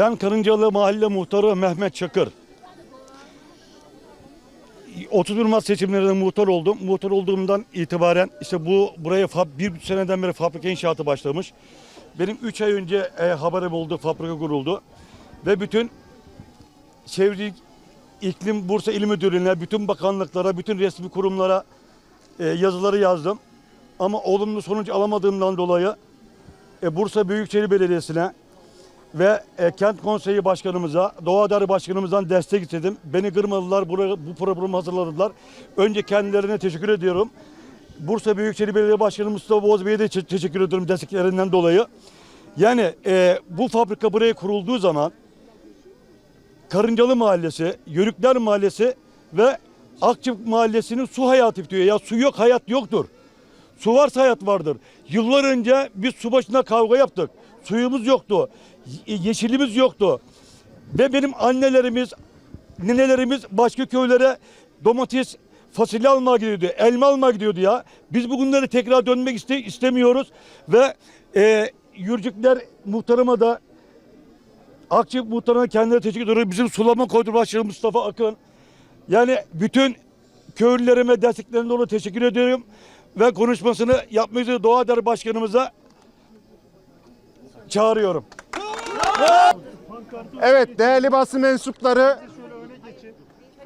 Ben Karıncalı Mahalle Muhtarı Mehmet Çakır. 31 Mart seçimlerinde muhtar oldum. Muhtar olduğumdan itibaren işte bu buraya bir seneden beri fabrika inşaatı başlamış. Benim 3 ay önce e, haberim oldu, fabrika kuruldu. Ve bütün çevre iklim Bursa İl Müdürlüğü'ne, bütün bakanlıklara, bütün resmi kurumlara e, yazıları yazdım. Ama olumlu sonuç alamadığımdan dolayı e, Bursa Büyükşehir Belediyesi'ne ve e, kent konseyi başkanımıza, Doğa Darı başkanımızdan destek istedim. Beni kırmadılar, buraya, bu programı hazırladılar. Önce kendilerine teşekkür ediyorum. Bursa Büyükşehir Belediye Başkanı Mustafa Boğaz Bey'e de te- teşekkür ediyorum desteklerinden dolayı. Yani e, bu fabrika buraya kurulduğu zaman Karıncalı Mahallesi, Yörükler Mahallesi ve Akçık Mahallesi'nin su hayatı bitiyor. Ya su yok, hayat yoktur. Su varsa hayat vardır. Yıllar önce biz su başına kavga yaptık. Suyumuz yoktu. ye- Yeşilimiz yoktu. Ve benim annelerimiz, nenelerimiz başka köylere domates, fasulye almaya gidiyordu. Elma almaya gidiyordu ya. Biz bugünlere tekrar dönmek iste, istemiyoruz. Ve e, Yürcükler muhtarıma da Akçık muhtarına kendine teşekkür ediyorum. Bizim sulama koydu başkanı Mustafa Akın. Yani bütün köylülerime desteklerinden dolayı teşekkür ediyorum. Ve konuşmasını üzere Doğa Der Başkanımıza çağırıyorum. Evet değerli basın mensupları,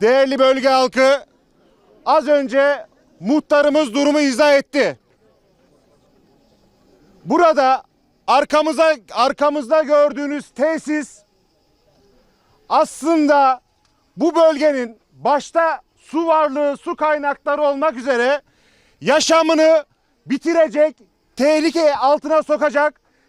değerli bölge halkı az önce muhtarımız durumu izah etti. Burada arkamıza arkamızda gördüğünüz tesis aslında bu bölgenin başta su varlığı, su kaynakları olmak üzere yaşamını bitirecek, tehlike altına sokacak,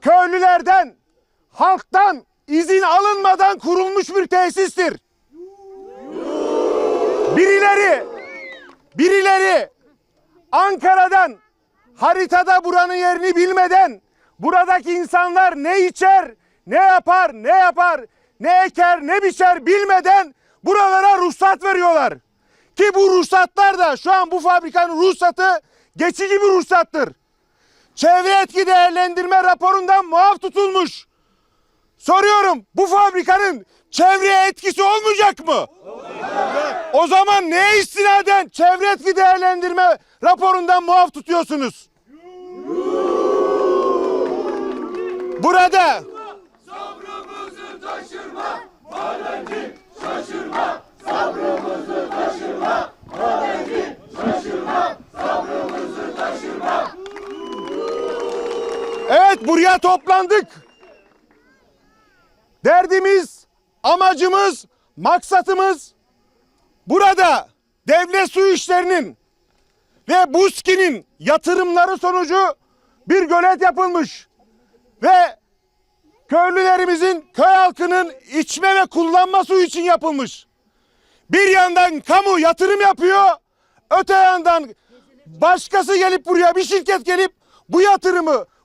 köylülerden, halktan izin alınmadan kurulmuş bir tesistir. Birileri birileri Ankara'dan haritada buranın yerini bilmeden buradaki insanlar ne içer, ne yapar, ne yapar, ne eker, ne biçer bilmeden buralara ruhsat veriyorlar. Ki bu ruhsatlar da şu an bu fabrikanın ruhsatı geçici bir ruhsattır. Çevre etki değerlendirme raporundan muaf tutulmuş. Soruyorum bu fabrikanın çevreye etkisi olmayacak mı? O zaman neye istinaden çevre etki değerlendirme raporundan muaf tutuyorsunuz? Burada buraya toplandık. Derdimiz, amacımız, maksatımız burada devlet su işlerinin ve BUSKİ'nin yatırımları sonucu bir gölet yapılmış. Ve köylülerimizin, köy halkının içme ve kullanma suyu için yapılmış. Bir yandan kamu yatırım yapıyor, öte yandan başkası gelip buraya bir şirket gelip bu yatırımı,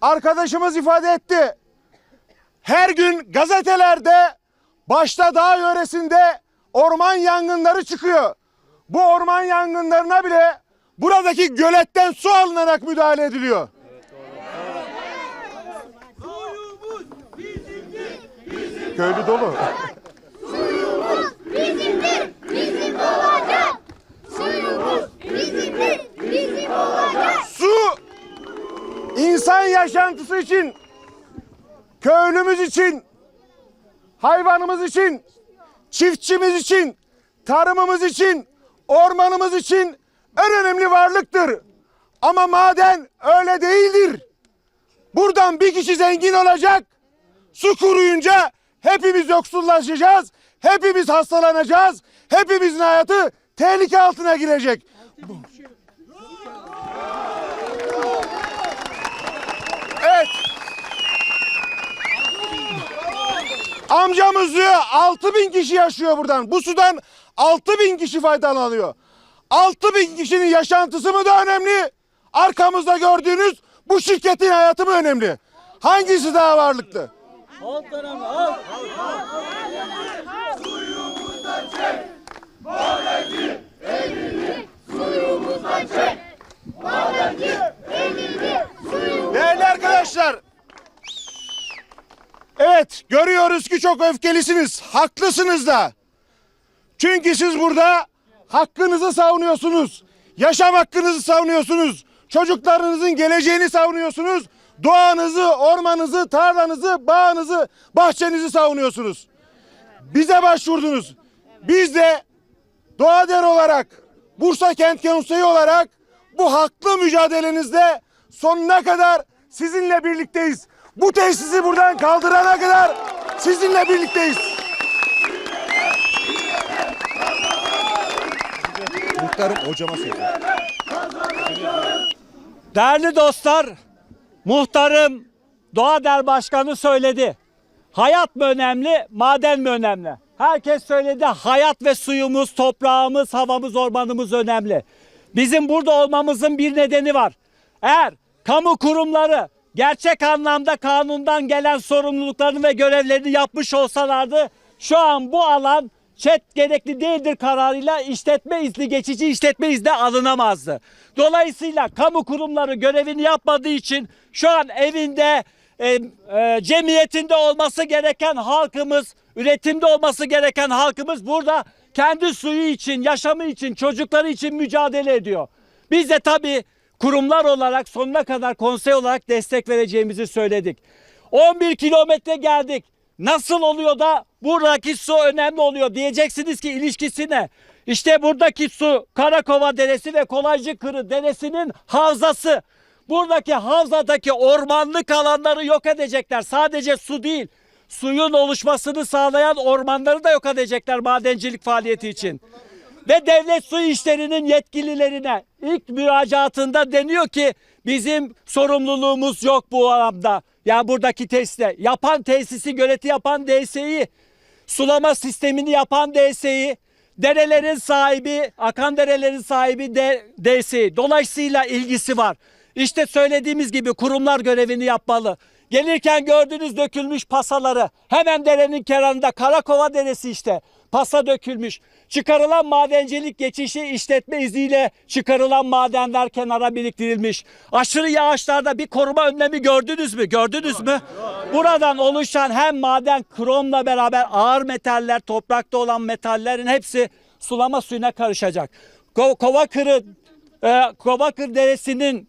arkadaşımız ifade etti. Her gün gazetelerde başta dağ yöresinde orman yangınları çıkıyor. Bu orman yangınlarına bile buradaki göletten su alınarak müdahale ediliyor. Köylü dolu. Bizimdir, bizim olacak. Suyumuz bizimdir, bizim olacak. Su insan yaşantısı için, köylümüz için, hayvanımız için çiftçimiz için, tarımımız için, ormanımız için en önemli varlıktır. Ama maden öyle değildir. Buradan bir kişi zengin olacak. Su kuruyunca hepimiz yoksullaşacağız. Hepimiz hastalanacağız. Hepimizin hayatı tehlike altına girecek. Evet. Amcamız diyor 6 bin kişi yaşıyor buradan. Bu sudan 6 bin kişi faydalanıyor. 6 bin kişinin yaşantısı mı da önemli? Arkamızda gördüğünüz bu şirketin hayatı mı önemli? Hangisi daha varlıklı? Değerli arkadaşlar. Evet görüyoruz ki çok öfkelisiniz. Haklısınız da. Çünkü siz burada hakkınızı savunuyorsunuz. Yaşam hakkınızı savunuyorsunuz. Çocuklarınızın geleceğini savunuyorsunuz. Doğanızı, ormanınızı, tarlanızı, bağınızı, bahçenizi savunuyorsunuz. Bize başvurdunuz. Biz de Doğa Der olarak, Bursa Kent Konseyi olarak bu haklı mücadelenizde sonuna kadar sizinle birlikteyiz. Bu tesisi buradan kaldırana kadar sizinle birlikteyiz. Muhtarım hocama söylüyorum. Değerli dostlar, muhtarım Doğa Der Başkanı söyledi. Hayat mı önemli, maden mi önemli? Herkes söyledi hayat ve suyumuz, toprağımız, havamız, ormanımız önemli. Bizim burada olmamızın bir nedeni var. Eğer kamu kurumları gerçek anlamda kanundan gelen sorumluluklarını ve görevlerini yapmış olsalardı şu an bu alan çet gerekli değildir kararıyla işletme izni geçici işletme izni alınamazdı. Dolayısıyla kamu kurumları görevini yapmadığı için şu an evinde e, e, cemiyetinde olması gereken halkımız, üretimde olması gereken halkımız burada kendi suyu için, yaşamı için, çocukları için mücadele ediyor. Biz de tabii kurumlar olarak sonuna kadar konsey olarak destek vereceğimizi söyledik. 11 kilometre geldik. Nasıl oluyor da buradaki su önemli oluyor diyeceksiniz ki ilişkisi ne? İşte buradaki su Karakova Deresi ve Kolaycı Kırı Deresi'nin havzası. Buradaki havzadaki ormanlık alanları yok edecekler. Sadece su değil. Suyun oluşmasını sağlayan ormanları da yok edecekler madencilik faaliyeti için. Ve devlet su işlerinin yetkililerine ilk müracaatında deniyor ki bizim sorumluluğumuz yok bu alanda. Yani buradaki tesiste yapan tesisi göleti yapan DSİ, sulama sistemini yapan DSİ, derelerin sahibi, akan derelerin sahibi de, DSİ. Dolayısıyla ilgisi var. İşte söylediğimiz gibi kurumlar görevini yapmalı. Gelirken gördüğünüz dökülmüş pasaları hemen derenin kenarında Karakova Deresi işte pasa dökülmüş. Çıkarılan madencilik geçişi işletme izniyle çıkarılan madenler kenara biriktirilmiş. Aşırı yağışlarda bir koruma önlemi gördünüz mü? Gördünüz mü? Buradan oluşan hem maden kromla beraber ağır metaller, toprakta olan metallerin hepsi sulama suyuna karışacak. Ko- Kova Kırı, e, Kovakır Deresi'nin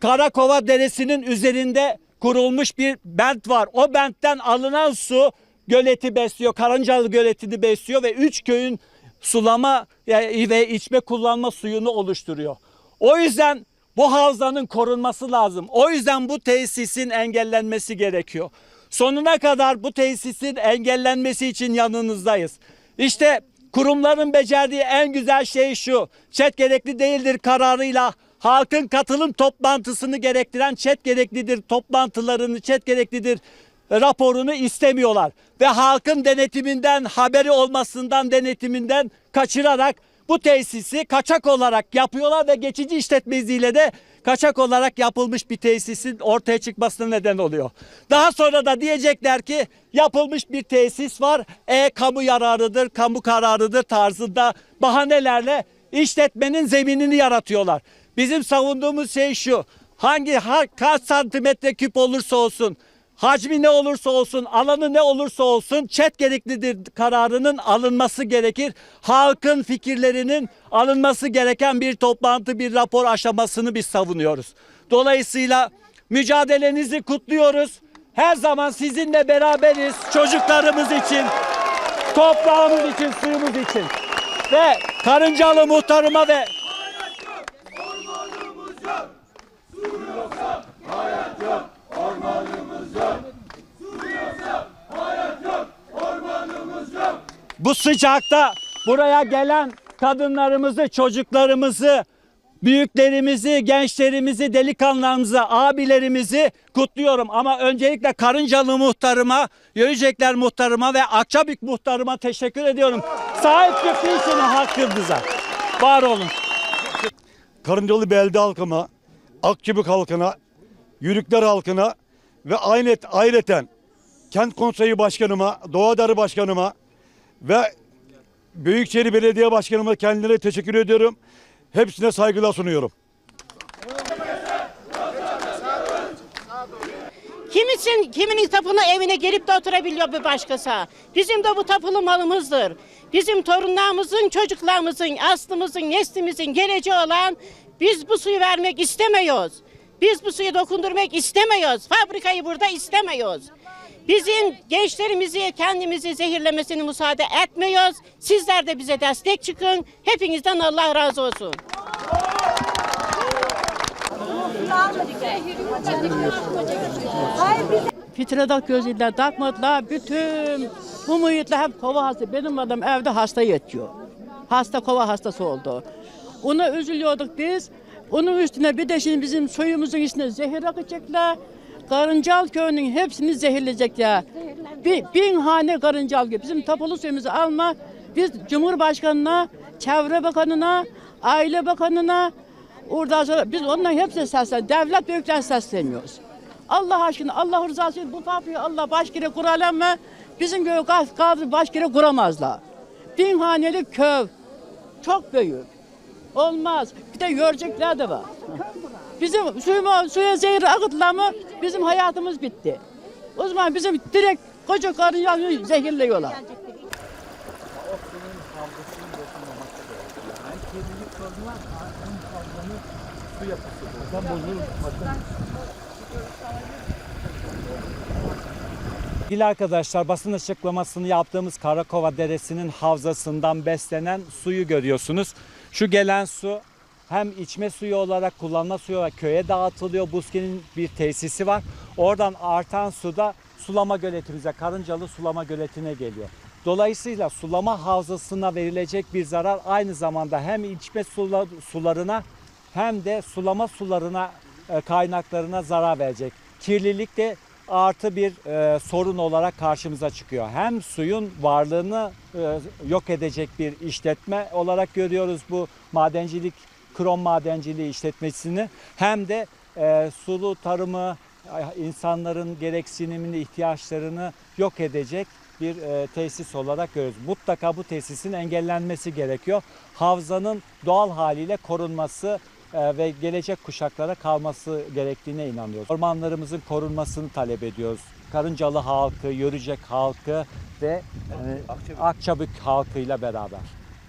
Karakova Deresi'nin üzerinde kurulmuş bir bent var. O bentten alınan su göleti besliyor. Karıncalı göletini besliyor ve üç köyün sulama ve içme kullanma suyunu oluşturuyor. O yüzden bu havzanın korunması lazım. O yüzden bu tesisin engellenmesi gerekiyor. Sonuna kadar bu tesisin engellenmesi için yanınızdayız. İşte kurumların becerdiği en güzel şey şu. Çet gerekli değildir kararıyla halkın katılım toplantısını gerektiren çet gereklidir toplantılarını çet gereklidir raporunu istemiyorlar. Ve halkın denetiminden haberi olmasından denetiminden kaçırarak bu tesisi kaçak olarak yapıyorlar ve geçici işletme izniyle de kaçak olarak yapılmış bir tesisin ortaya çıkmasına neden oluyor. Daha sonra da diyecekler ki yapılmış bir tesis var. E kamu yararıdır, kamu kararıdır tarzında bahanelerle işletmenin zeminini yaratıyorlar. Bizim savunduğumuz şey şu. Hangi ha- kaç santimetre küp olursa olsun hacmi ne olursa olsun, alanı ne olursa olsun çet gereklidir kararının alınması gerekir. Halkın fikirlerinin alınması gereken bir toplantı, bir rapor aşamasını biz savunuyoruz. Dolayısıyla mücadelenizi kutluyoruz. Her zaman sizinle beraberiz çocuklarımız için, toprağımız için, suyumuz için. Ve Karıncalı muhtarıma ve Bu sıcakta buraya gelen kadınlarımızı, çocuklarımızı, büyüklerimizi, gençlerimizi, delikanlılarımızı, abilerimizi kutluyorum. Ama öncelikle Karıncalı muhtarıma, Yörücekler muhtarıma ve Akçabük muhtarıma teşekkür ediyorum. Sahip çıktığı için hakkımıza. Var olun. Karıncalı belde halkıma, Akçabuk halkına, Yürükler halkına ve aynet, ayreten Kent Konseyi Başkanıma, Doğadarı Başkanıma ve Büyükşehir Belediye Başkanıma kendilerine teşekkür ediyorum. Hepsine saygılar sunuyorum. Kimisin, kiminin tapulu evine gelip de oturabiliyor bir başkası. Bizim de bu tapulu malımızdır. Bizim torunlarımızın, çocuklarımızın, aslımızın, neslimizin geleceği olan biz bu suyu vermek istemiyoruz. Biz bu suyu dokundurmak istemiyoruz. Fabrikayı burada istemiyoruz. Bizim gençlerimizi kendimizi zehirlemesini müsaade etmiyoruz. Sizler de bize destek çıkın. Hepinizden Allah razı olsun. Fitredak gözüyle takmadılar. Bütün bu muhitle hep kova hasta. Benim adam evde hasta yatıyor. Hasta kova hastası oldu. Ona üzülüyorduk biz. Onun üstüne bir de şimdi bizim suyumuzun içine zehir akacaklar. Karıncal köyünün hepsini zehirleyecekler. Bir, bin hane karıncal gibi. Bizim tapulu suyumuzu alma. Biz Cumhurbaşkanına, Çevre Bakanına, Aile Bakanına, oradan sonra biz onların hepsine seslen, devlet büyüklerine sesleniyoruz. Allah aşkına, Allah rızası için bu fabrikayı Allah baş kere kuralım mı? Bizim köy kaldı baş kere kuramazlar. Bin haneli köy. Çok büyük. Olmaz. Bir de yörcekler de var. Bizim suyuma, suya zehir akıttılar mı bizim hayatımız bitti. O zaman bizim direkt koca karıncalı zehirliyorlar. Sevgili arkadaşlar basın açıklamasını yaptığımız Karakova Deresi'nin havzasından beslenen suyu görüyorsunuz. Şu gelen su hem içme suyu olarak kullanma suyu olarak köye dağıtılıyor. Buske'nin bir tesisi var. Oradan artan su da sulama göletimize, Karıncalı sulama göletine geliyor. Dolayısıyla sulama havzasına verilecek bir zarar aynı zamanda hem içme sula- sularına hem de sulama sularına e, kaynaklarına zarar verecek. Kirlilik de artı bir e, sorun olarak karşımıza çıkıyor. Hem suyun varlığını e, yok edecek bir işletme olarak görüyoruz bu madencilik, krom madenciliği işletmesini hem de e, sulu tarımı, insanların gereksinimini, ihtiyaçlarını yok edecek bir e, tesis olarak görüyoruz. Mutlaka bu tesisin engellenmesi gerekiyor. Havzanın doğal haliyle korunması e, ve gelecek kuşaklara kalması gerektiğine inanıyoruz. Ormanlarımızın korunmasını talep ediyoruz. Karıncalı halkı, Yörücek halkı ve e, Akçabük halkıyla beraber.